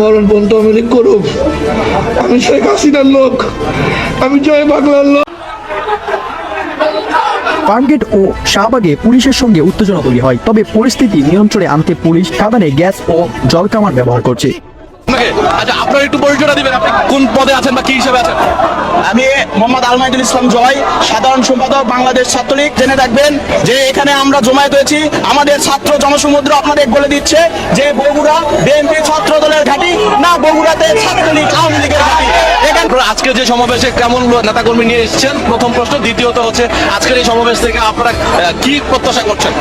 মরণ পর্যন্ত আমি লীগ করুক। আমি শেখ হাসিনার লোক। আমি জয় বাংলার লোক। ফার্মগেট ও শাহবাগে পুলিশের সঙ্গে উত্তেজনা তৈরি হয়, তবে পরিস্থিতি নিয়ন্ত্রণে আনতে পুলিশ কাদানে গ্যাস ও জল কামার ব্যবহার করছে। আচ্ছা আমি মোহাম্মদ আলমাইদুল ইসলাম জয়, সাধারণ সম্পাদক বাংলাদেশ ছাত্রলীগ। জেনে রাখবেন যে এখানে আমরা জমায়েত হয়েছি। আমাদের ছাত্র জনসমুদ্র আপনাদের বলে দিচ্ছে যে বগুড়া বিএনপি ছাত্র দলের ঘাঁটি, না বগুড়াতে ছাত্রলীগ, আওয়ামী লীগের ঘাঁটি। আপনারা আজকে যে সমাবেশে কেমন নেতাকর্মী নিয়ে এসেছেন? প্রথম প্রশ্ন। দ্বিতীয়ত হচ্ছে আজকের এই সমাবেশ থেকে আপনারা কি প্রত্যাশা করছেন?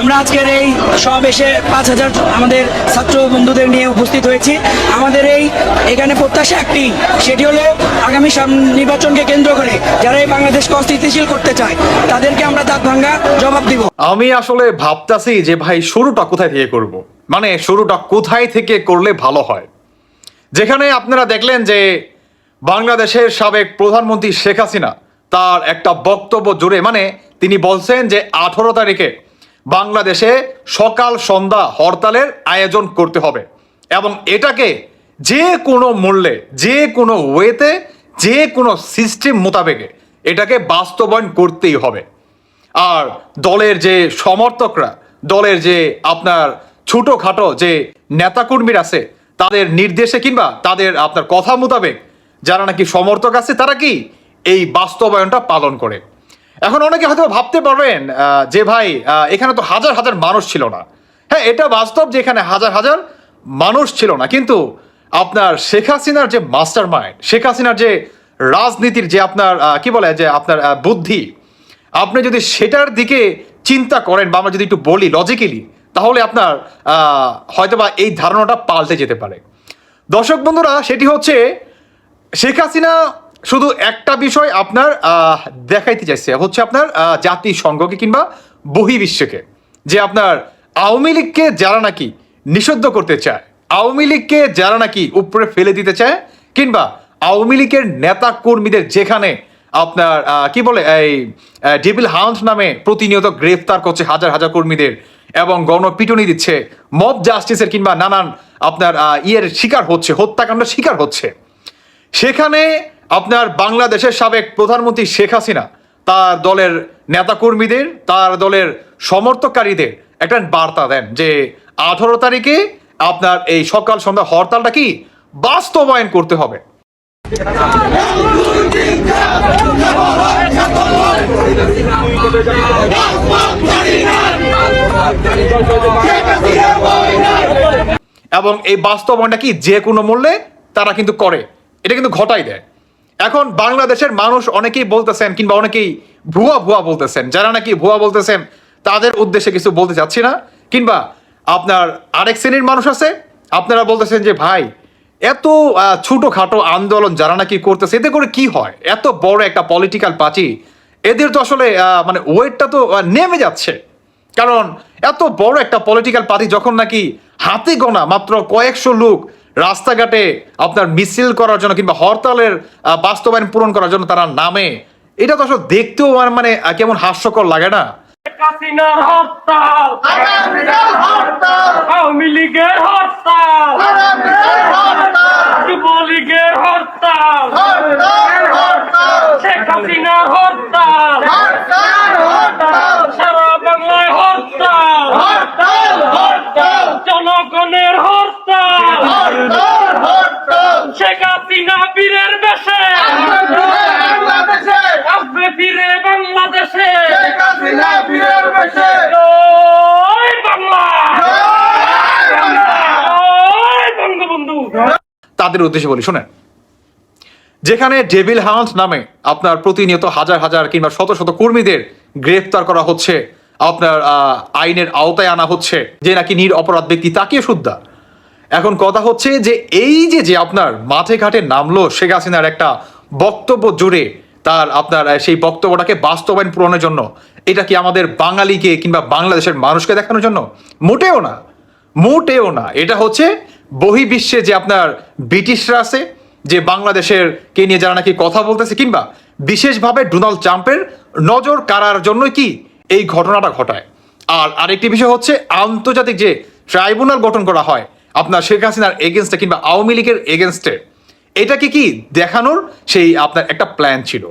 আমরা আজকের এই সমাবেশে পাঁচ হাজার আমাদের ছাত্র বন্ধুদের নিয়ে উপস্থিত হয়েছি। আমাদের এই এখানে প্রত্যাশা একটি সেটি হলো আগামী নির্বাচনকে কেন্দ্র করে যারা এই বাংলাদেশকে অস্থিতিশীল করতে চায় তাদেরকে আমরা দাঁত ভাঙ্গা জবাব দিব। আমি আসলে ভাবতাছি যে ভাই শুরুটা কোথায় থেকে করব। মানে শুরুটা কোথায় থেকে করলে ভালো হয়? যেখানে আপনারা দেখলেন যে বাংলাদেশের সাবেক প্রধানমন্ত্রী শেখ হাসিনা তার একটা বক্তব্য জুড়ে মানে তিনি বলছেন যে আঠারো তারিখে বাংলাদেশে সকাল সন্ধ্যা হরতালের আয়োজন করতে হবে এবং এটাকে যে কোনো মূল্যে, যে কোনো ওয়েতে, যে কোনো সিস্টেম মোতাবেকে এটাকে বাস্তবায়ন করতেই হবে। আর দলের যে সমর্থকরা, দলের যে আপনার ছোটোখাটো যে নেতাকর্মীরা আছে, তাদের নির্দেশে কিংবা তাদের আপনার কথা মোতাবেক যারা নাকি সমর্থক আছে, তারা কি এই বাস্তবায়নটা পালন করে? এখন অনেকে হয়তো ভাবতে পারবেন যে ভাই এখানে তো হাজার হাজার মানুষ ছিল না। হ্যাঁ এটা বাস্তব যে এখানে হাজার হাজার মানুষ ছিল না। কিন্তু আপনার শেখ হাসিনার যে মাস্টার মাইন্ড শেখ হাসিনার যে রাজনীতির যে আপনার কি বলে, যে আপনার বুদ্ধি, আপনি যদি সেটার দিকে চিন্তা করেন বা আমরা যদি একটু বলি লজিক্যালি তাহলে আপনার হয়তোবা এই ধারণাটা পাল্টে যেতে পারে। দর্শক বন্ধুরা, সেটি হচ্ছে শেখ হাসিনা শুধু একটা বিষয় আপনার দেখাইতে চাইছে, হচ্ছে আপনার জাতিসংঘকে কিংবা বহির্বিশ্বকে, যে আপনার আওয়ামী লীগকে যারা নাকি নিষিদ্ধ করতে চায়, আওয়ামী লীগকে যারা নাকি উপরে ফেলে দিতে চায়, কিংবা আওয়ামী লীগের নেতা কর্মীদের যেখানে আপনার কি বলে, এই ডেভিল হাউন্ড নামে প্রতিনিয়ত গ্রেফতার করছে হাজার হাজার কর্মীদের এবং গণপিটুনি দিচ্ছে, মব জাস্টিসের কিংবা নানান আপনার ইয়ের শিকার হচ্ছে, হত্যাকাণ্ডের শিকার হচ্ছে। সেখানে আপনার বাংলাদেশের সাবেক প্রধানমন্ত্রী শেখ হাসিনা, তার দলের নেতাকর্মীদের, তার দলের সমর্থককারীদের একটা বার্তা দেন যে আঠারো তারিখে আপনার এই সকাল সন্ধ্যা হরতালটা কি বাস্তবায়ন করতে হবে। এবং এই বাস্তবায়নটা কি যে কোনো মূল্যে তারা কিন্তু করে। এটা কিন্তু ঘটাই দেয়। এখন বাংলাদেশের মানুষ অনেকেই বলতেছেন কিংবা অনেকেই ভুয়া ভুয়া বলতেছেন, যারা নাকি ভুয়া বলতেছেন, তাদের উদ্দেশ্যে কিছু বলতে চাচ্ছি না। কিংবা আপনার আরেক শ্রেণির মানুষ আছে, আপনারা বলতেছেন যে, ভাই, এত ছোটখাটো আন্দোলন যারা নাকি করতেছে, এতে করে কি হয়? এত বড় একটা পলিটিক্যাল পার্টি এদের তো আসলে মানে ওয়েটটা তো নেমে যাচ্ছে। কারণ এত বড় একটা পলিটিক্যাল পার্টি যখন নাকি হাতে গোনা মাত্র কয়েকশো লোক রাস্তাঘাটে আপনার মিছিল করার জন্য কিংবা হরতালের বাস্তবায়ন পূরণ করার জন্য তারা নামে। এটা তো আসলে দেখতেও আমার মানে কেমন হাস্যকর লাগে না? আওয়ামী লীগের শেখ হরতাল সারা বাংলায় হরতাল জনগণের হরতাল শেখ হাসিনা বীরের বেশে আসবে ফিরে বাংলাদেশে জয় বাংলা জয় বঙ্গবন্ধু তাদের উদ্দেশ্যে বলি, শোনেন। যেখানে ডেভিল হাউন্ড নামে আপনার প্রতিনিয়ত হাজার হাজার কিংবা শত শত কর্মীদের গ্রেফতার করা হচ্ছে, আপনার আইনের আওতায় আনা হচ্ছে, যে নাকি নির অপরাধ ব্যক্তি তাকে শুদ্ধা। এখন কথা হচ্ছে যে এই যে যে আপনার মাঠে ঘাটে নামলো শেখ হাসিনার একটা বক্তব্য জুড়ে তার আপনার সেই বক্তব্যটাকে বাস্তবায়ন পূরণের জন্য, এটা কি আমাদের বাঙালিকে কিংবা বাংলাদেশের মানুষকে দেখানোর জন্য? মোটেও না। মোটেও না। এটা হচ্ছে বহির্বিশ্বে যে আপনার ব্রিটিশরা আছে, যে বাংলাদেশের কে নিয়ে যারা নাকি কথা বলতেছে, কিংবা বিশেষভাবে ডোনাল্ড ট্রাম্পের নজর কাড়ার জন্যই কি এই ঘটনাটা ঘটায়। আর আরেকটি বিষয় হচ্ছে, আন্তর্জাতিক যে ট্রাইব্যুনাল গঠন করা হয়, আপনার শেখ হাসিনার এগেনস্টে কিংবা আওয়ামী লীগের এগেনস্টে এটাকে কি দেখানোর সেই আপনার একটা প্ল্যান ছিল?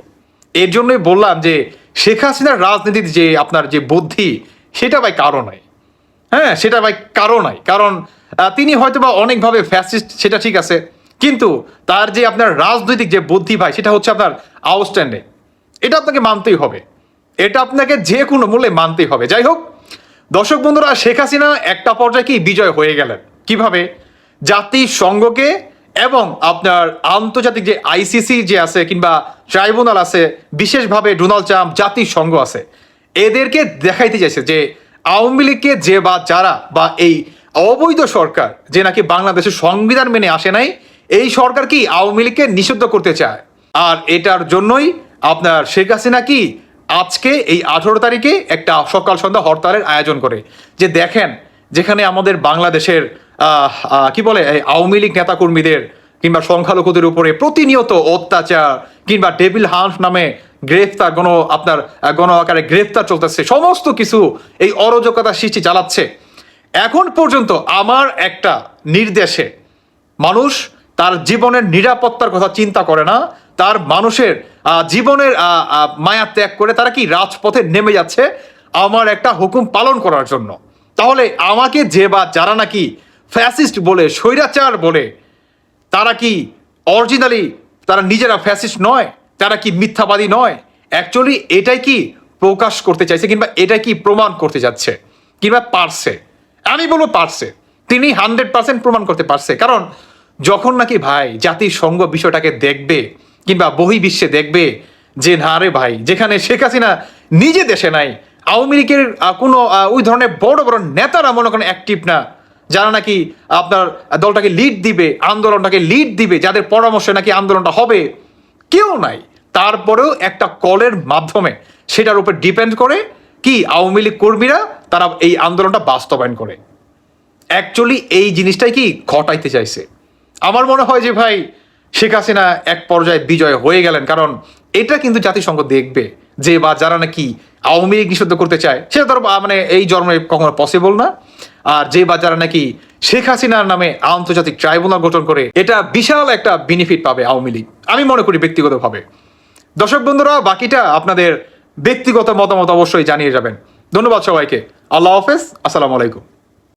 এর জন্যই বললাম যে, শেখ হাসিনার রাজনীতির যে আপনার যে বুদ্ধি, সেটা ভাই কারও নয়। হ্যাঁ সেটা ভাই কারও নাই। কারণ তিনি হয়তো বা অনেকভাবে ফ্যাসিস্ট সেটা ঠিক আছে। কিন্তু তার যে আপনার রাজনৈতিক যে বুদ্ধি ভাই, সেটা হচ্ছে আপনার আউটস্ট্যান্ডিং এটা আপনাকে মানতেই হবে। এটা আপনাকে যে কোনো মূল্যে মানতেই হবে। যাই হোক, দর্শক বন্ধুরা, শেখ হাসিনা একটা পর্যায়ে কি বিজয় হয়ে গেলেন? কীভাবে? জাতিসংঘকে এবং আপনার আন্তর্জাতিক যে আইসিসি যে আছে কিংবা ট্রাইব্যুনাল আছে, বিশেষভাবে ডোনাল্ড ট্রাম্প জাতিসংঘ আছে। এদেরকে দেখাইতে চাইছে যে আওয়ামী লীগকে যে বা যারা বা এই অবৈধ সরকার যে নাকি বাংলাদেশের সংবিধান মেনে আসে নাই, এই সরকার কি আওয়ামী লীগকে নিষিদ্ধ করতে চায়? আর এটার জন্যই আপনার শেখ হাসিনা কি আজকে এই আঠেরো তারিখে একটা সকাল সন্ধ্যা হরতালের আয়োজন করে। যে দেখেন, যেখানে আমাদের বাংলাদেশের কি বলে আওয়ামী লীগ নেতাকর্মীদের কিংবা সংখ্যালঘুদের উপরে প্রতিনিয়ত অত্যাচার কিংবা ডেভিল হান্স নামে গ্রেফতার, গণ, আপনার গণ আকারে গ্রেফতার চলতেছে, সমস্ত কিছু এই অরাজকতা সৃষ্টি চালাচ্ছে। এখন পর্যন্ত আমার একটা নির্দেশে মানুষ তার জীবনের নিরাপত্তার কথা চিন্তা করে না, তার মানুষের জীবনের মায়া ত্যাগ করে তারা কি রাজপথে নেমে যাচ্ছে? আমার একটা হুকুম পালন করার জন্য। তাহলে আমাকে যে বা যারা নাকি ফ্যাসিস্ট বলে, স্বৈরাচার বলে, তারা কি অরিজিনালি তারা নিজেরা ফ্যাসিস্ট নয়? তারা কি মিথ্যাবাদী নয়? অ্যাকচুয়ালি এটাই কি প্রকাশ করতে চাইছে কিংবা এটাই কি প্রমাণ করতে যাচ্ছে? কিংবা পারছে? আমি বলব পারছে। তিনি হান্ড্রেড পার্সেন্ট প্রমাণ করতে পারছে। কারণ যখন নাকি ভাই জাতিসংঘ বিষয়টাকে দেখবে কিংবা বহি বিশ্বে দেখবে যে না রে ভাই, যেখানে শেখ হাসিনা নিজে দেশে নাই, আওয়ামী লীগের কোনো ওই ধরনের বড় বড় নেতারা মনে করেন অ্যাক্টিভ না, যারা নাকি আপনার দলটাকে লিড দিবে, আন্দোলনটাকে লিড দিবে, যাদের পরামর্শে নাকি আন্দোলনটা হবে কেউ নাই। তারপরেও একটা কলের মাধ্যমে সেটার উপর ডিপেন্ড করে কি আওয়ামী লীগ কর্মীরা তারা এই আন্দোলনটা বাস্তবায়ন করে। অ্যাকচুয়ালি এই জিনিসটাই কি ঘটাইতে চাইছে। আমার মনে হয় যে ভাই, শেখ হাসিনা এক পর্যায়ে বিজয় হয়ে গেলেন, কারণ এটা কিন্তু জাতিসংঘ দেখবে যে বা যারা নাকি আওয়ামী লীগ নিষিদ্ধ করতে চায়, সেটা তার মানে এই জন্মে কখনো পসিবল না। আর যে বা যারা নাকি শেখ হাসিনার নামে আন্তর্জাতিক ট্রাইব্যুনাল গঠন করে এটা বিশাল একটা বেনিফিট পাবে আওয়ামী লীগ। আমি মনে করি ব্যক্তিগতভাবে। দর্শক বন্ধুরা, বাকিটা আপনাদের ব্যক্তিগত মতামত অবশ্যই জানিয়ে যাবেন। ধন্যবাদ সবাইকে। আল্লাহ হাফেজ। আসসালামু আলাইকুম।